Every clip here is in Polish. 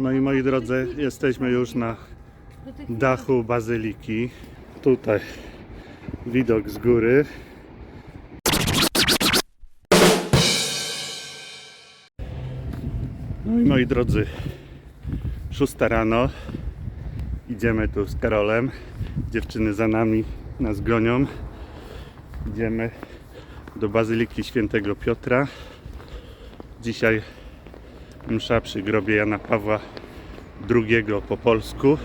No i moi drodzy, jesteśmy już na dachu bazyliki. Tutaj widok z góry. No i moi drodzy, szósta rano. Idziemy tu z Karolem. Dziewczyny za nami nas gonią. Idziemy do Bazyliki Świętego Piotra. Dzisiaj msza przy grobie Jana Pawła II po polsku.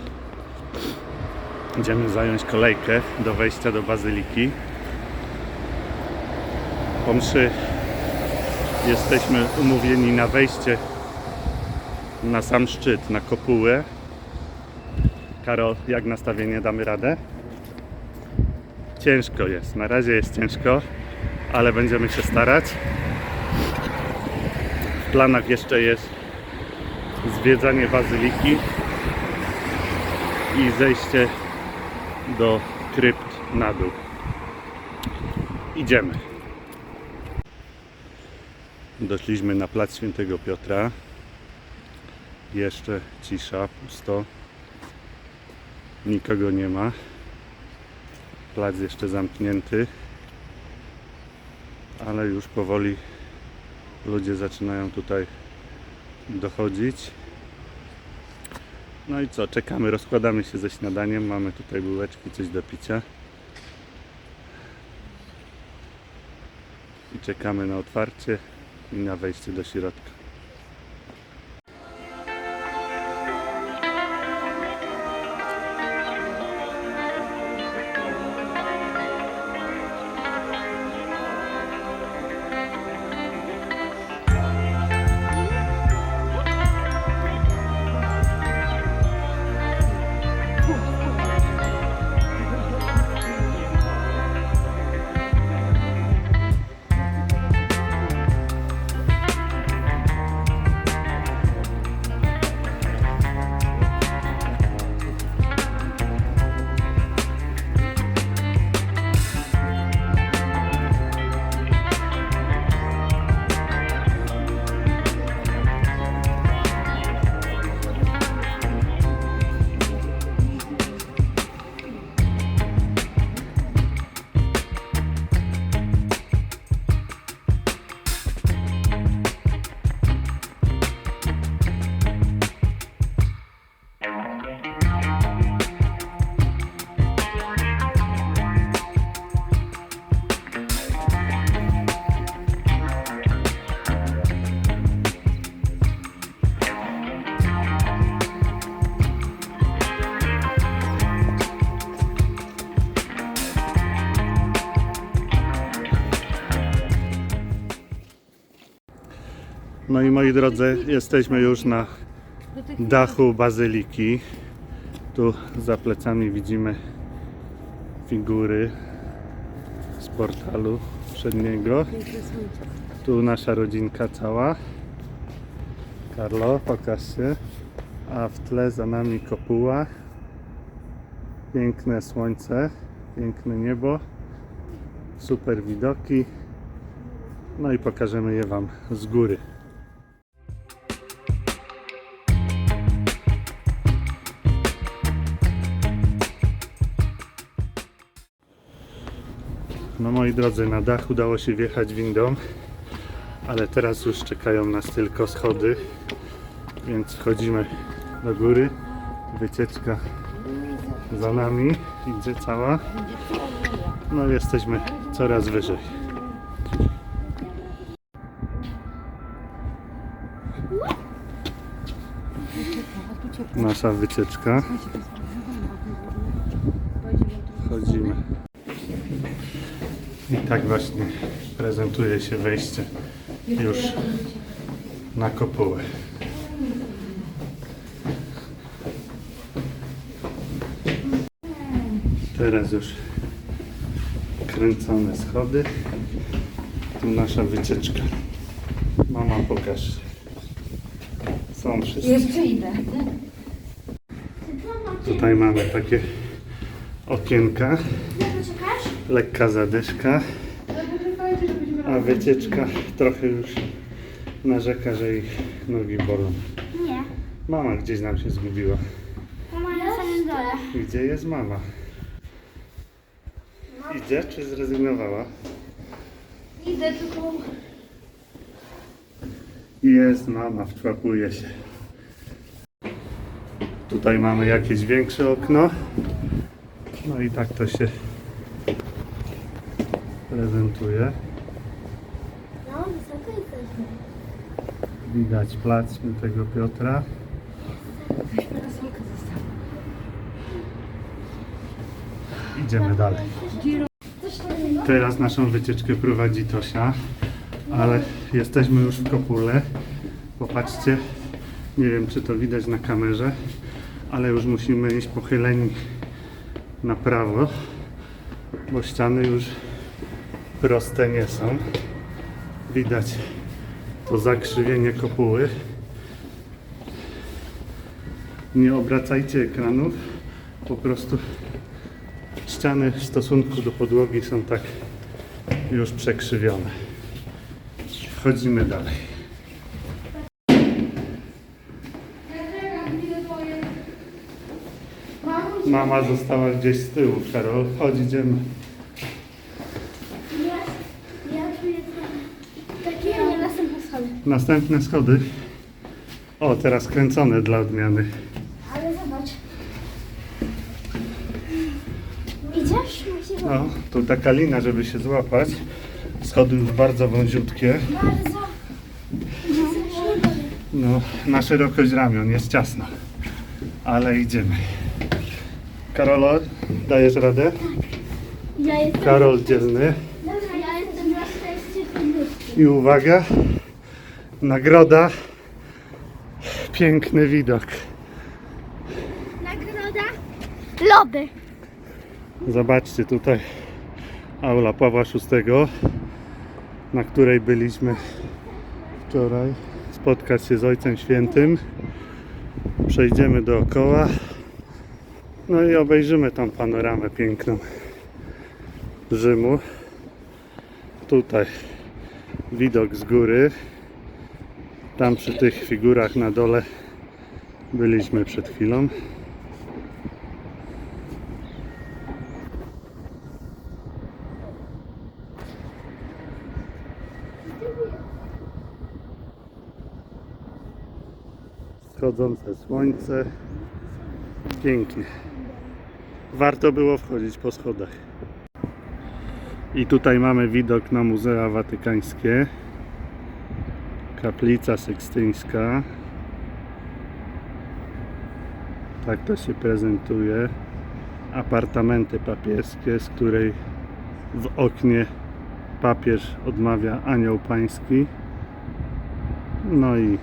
Idziemy zająć kolejkę do wejścia do Bazyliki. Po mszy jesteśmy umówieni na wejście na sam szczyt, na kopułę. Karol, jak nastawienie damy radę? Ciężko jest, na razie jest ciężko, ale będziemy się starać. W planach jeszcze jest zwiedzanie bazyliki i zejście do krypt na dół. Idziemy. Doszliśmy na plac Świętego Piotra. Jeszcze cisza, pusto. Nikogo nie ma. Plac jeszcze zamknięty. Ale już powoli ludzie zaczynają tutaj dochodzić. No i co, czekamy, rozkładamy się ze śniadaniem. Mamy tutaj bułeczki, coś do picia. I czekamy na otwarcie i na wejście do środka. No i moi drodzy, jesteśmy już na dachu bazyliki. Tu za plecami widzimy figury z portalu przedniego. Tu nasza rodzinka cała. Karlo, pokaż się. A w tle za nami kopuła. Piękne słońce, piękne niebo, super widoki. No i pokażemy je Wam z góry. Moi drodzy, na dach udało się wjechać windą, ale teraz już czekają nas tylko schody, więc wchodzimy do góry. Wycieczka za nami idzie cała. No jesteśmy coraz wyżej. Nasza wycieczka. Tak właśnie prezentuje się wejście już na kopułę. Teraz już kręcone schody. Tu nasza wycieczka. Mama pokaż. Są wszyscy. Jeszcze idę. Tutaj mamy takie okienka. Lekka zadyszka. A wycieczka trochę już narzeka, że ich nogi bolą. Nie. Mama gdzieś nam się zgubiła. Mama na samym dole. Gdzie jest mama? Idzie czy zrezygnowała? Idę tylko. Jest mama, wczłapuje się. Tutaj mamy jakieś większe okno. No i tak to się prezentuje. No, wysoko jesteśmy. Widać plac Świętego Piotra. Idziemy dalej. Teraz naszą wycieczkę prowadzi Tosia, ale jesteśmy już w Kopule. Popatrzcie, nie wiem czy to widać na kamerze, ale już musimy iść pochyleni na prawo, bo ściany już proste nie są. Widać to zakrzywienie kopuły. Nie obracajcie ekranów, po prostu ściany w stosunku do podłogi są tak już przekrzywione. Wchodzimy dalej. Mama została gdzieś z tyłu, Karol. Chodź, idziemy. Ja, ja czuję takie nie następne schody. O, teraz kręcone dla odmiany. Ale zobacz. Idziesz? Musisz No, tu taka lina, żeby się złapać. Schody już bardzo wąziutkie. bardzo. No, na szerokość ramion jest ciasno. Ale idziemy. Karolo, dajesz radę? Ja jestem. Karol dzielny. Dobra, ja jestem na szczęście. I uwaga, nagroda. Piękny widok. Nagroda? Lody. Zobaczcie tutaj aula Pawła VI, na której byliśmy wczoraj. Spotkać się z Ojcem Świętym. Przejdziemy dookoła. No i obejrzymy tą panoramę piękną Rzymu. Tutaj widok z góry. Tam przy tych figurach na dole byliśmy przed chwilą. Wschodzące słońce. Pięknie. Warto było wchodzić po schodach. I tutaj mamy widok na Muzea Watykańskie. Kaplica Sykstyńska. Tak to się prezentuje. Apartamenty papieskie, z której w oknie papież odmawia anioł pański. No i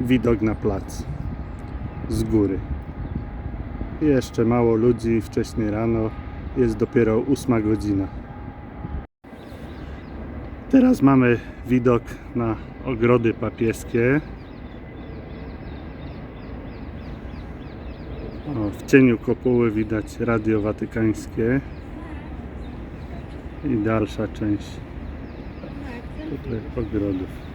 widok na plac z góry. Jeszcze mało ludzi, wcześnie rano, jest dopiero ósma godzina. Teraz mamy widok na ogrody papieskie. O, w cieniu kopuły widać Radio Watykańskie i dalsza część tutaj ogrodów.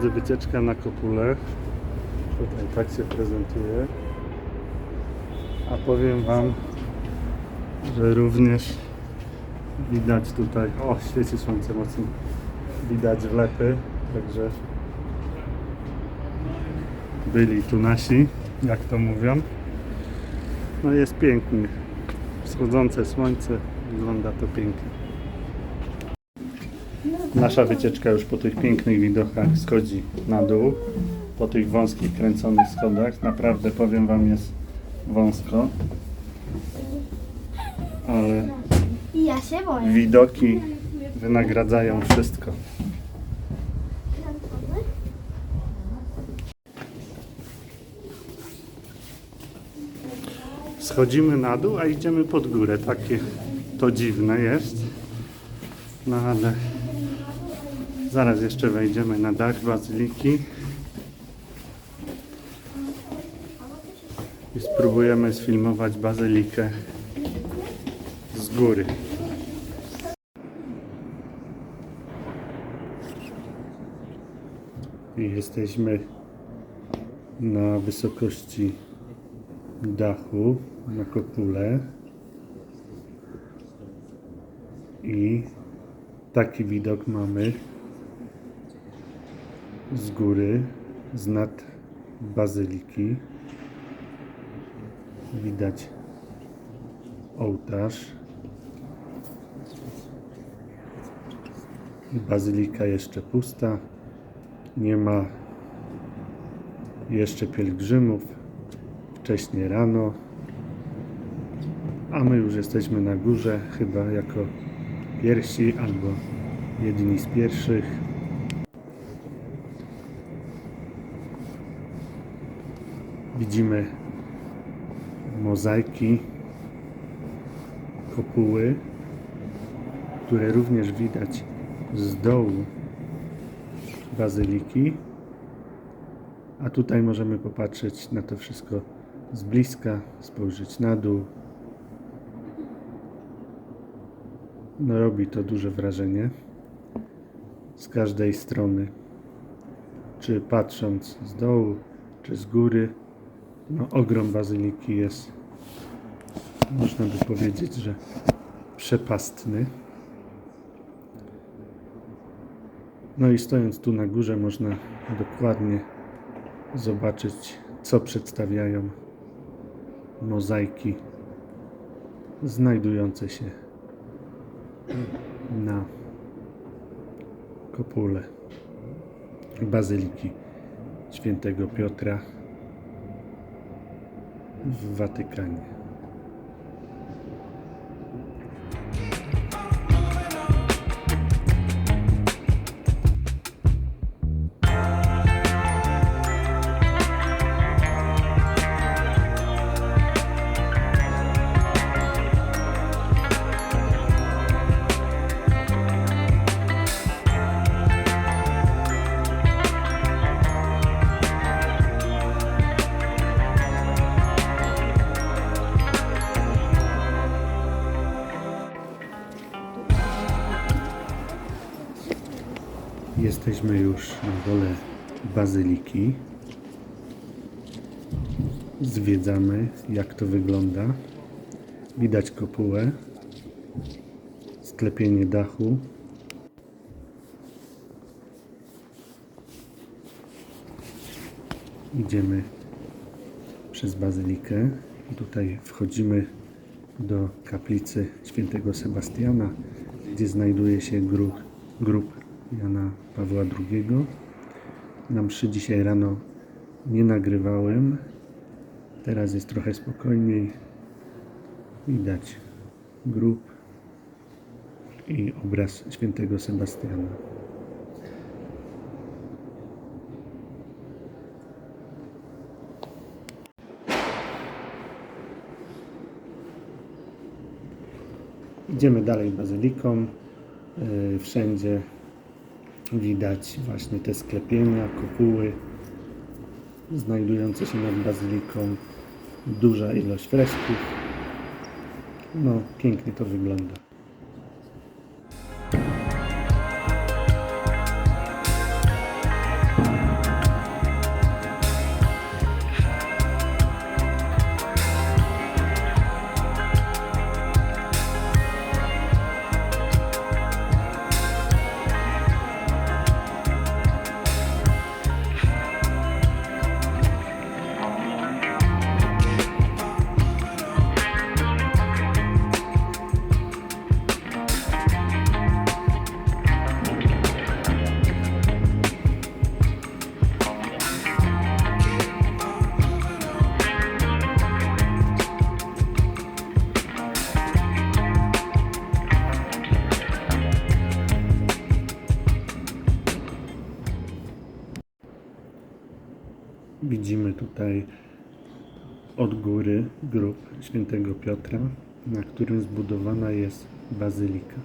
Drodzy, wycieczka na Kopule. Tutaj tak się prezentuje. A powiem Wam, że również widać tutaj, o świeci słońce mocno, widać wlepy, także byli tu nasi, jak to mówią. No jest pięknie. Wschodzące słońce, wygląda to pięknie. Nasza wycieczka już po tych pięknych widokach schodzi na dół. Po tych wąskich, kręconych schodach. Naprawdę powiem Wam jest wąsko. Ale ja się boję. widoki wynagradzają wszystko. Schodzimy na dół, a idziemy pod górę. Takie to dziwne jest. No ale zaraz jeszcze wejdziemy na dach bazyliki i spróbujemy sfilmować bazylikę z góry. I jesteśmy na wysokości dachu, na kopule. I taki widok mamy z góry, z nad bazyliki. Widać ołtarz. Bazylika jeszcze pusta. Nie ma jeszcze pielgrzymów. Wcześnie rano. A my już jesteśmy na górze, chyba jako pierwsi albo jedni z pierwszych. Widzimy mozaiki, kopuły, które również widać z dołu bazyliki. A tutaj możemy popatrzeć na to wszystko z bliska, spojrzeć na dół. No robi to duże wrażenie z każdej strony. Czy patrząc z dołu, czy z góry. No ogrom bazyliki jest, można by powiedzieć, że przepastny. No i stojąc tu na górze można dokładnie zobaczyć, co przedstawiają mozaiki znajdujące się na kopule Bazyliki Świętego Piotra w Watykanie. Na dole bazyliki. Zwiedzamy, jak to wygląda. Widać kopułę, sklepienie dachu. Idziemy przez bazylikę. Tutaj wchodzimy do kaplicy świętego Sebastiana, gdzie znajduje się grób, grób Jana Pawła II. Na mszy dzisiaj rano nie nagrywałem. Teraz jest trochę spokojniej. Widać grób i obraz świętego Sebastiana. Idziemy dalej bazyliką. Yy, Wszędzie widać właśnie te sklepienia, kopuły znajdujące się nad bazyliką. Duża ilość fresków. No, pięknie to wygląda. Tutaj od góry grób świętego Piotra, na którym zbudowana jest bazylika.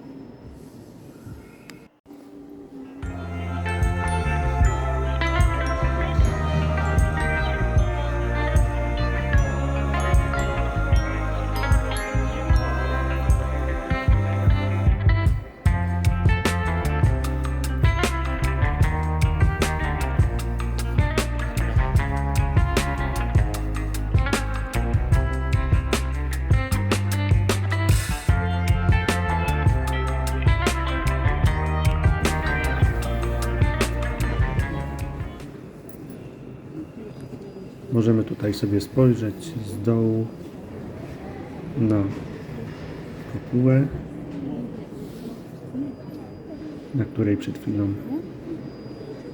Sobie spojrzeć z dołu na kopułę, na której przed chwilą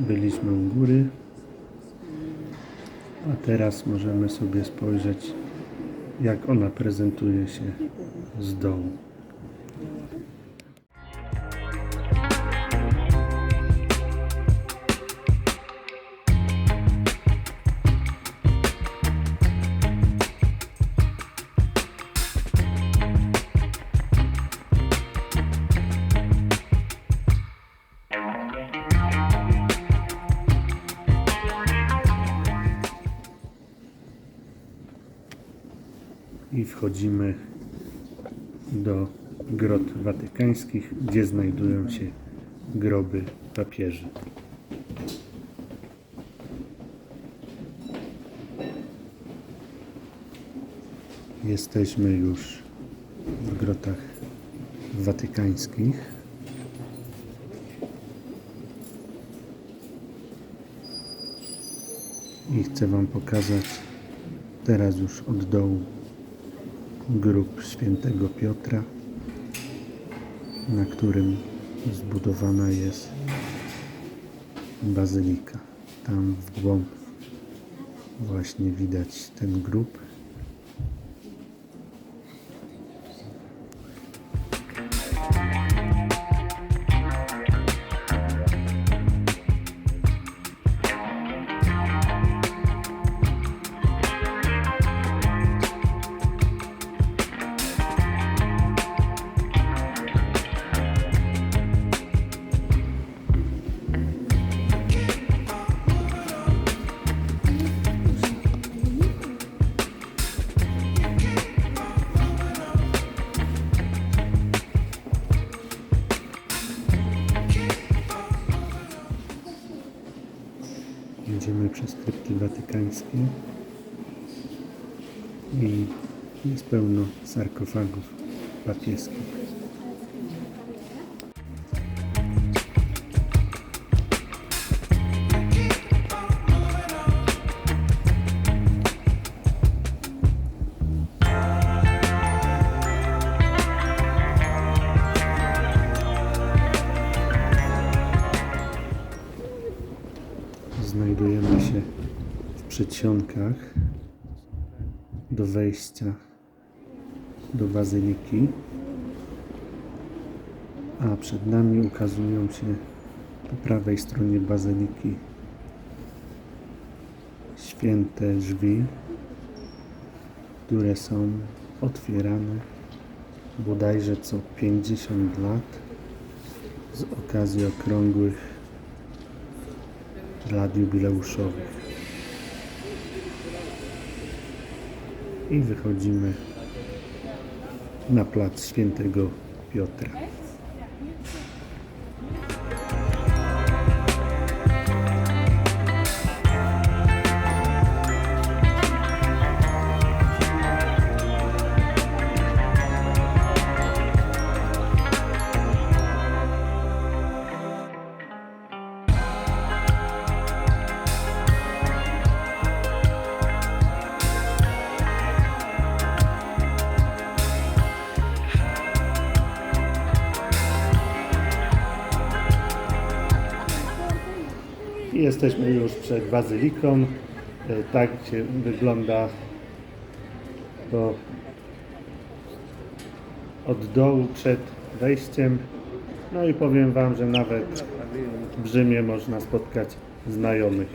byliśmy u góry. A teraz możemy sobie spojrzeć, jak ona prezentuje się z dołu. I wchodzimy do grot watykańskich, gdzie znajdują się groby papieży. Jesteśmy już w grotach watykańskich. I chcę Wam pokazać teraz już od dołu grób świętego Piotra, na którym zbudowana jest bazylika. Tam w głąb właśnie widać ten grób. Przez krypty watykańskie i jest pełno sarkofagów papieskich. Znajdujemy się w przedsionkach do wejścia do bazyliki, a przed nami ukazują się po prawej stronie bazyliki święte drzwi, które są otwierane bodajże co 50 lat z okazji okrągłych lat jubileuszowych. I wychodzimy na plac Świętego Piotra. Jesteśmy już przed bazyliką. E, Tak wygląda to od dołu przed wejściem. No i powiem Wam, że nawet w Rzymie można spotkać znajomych.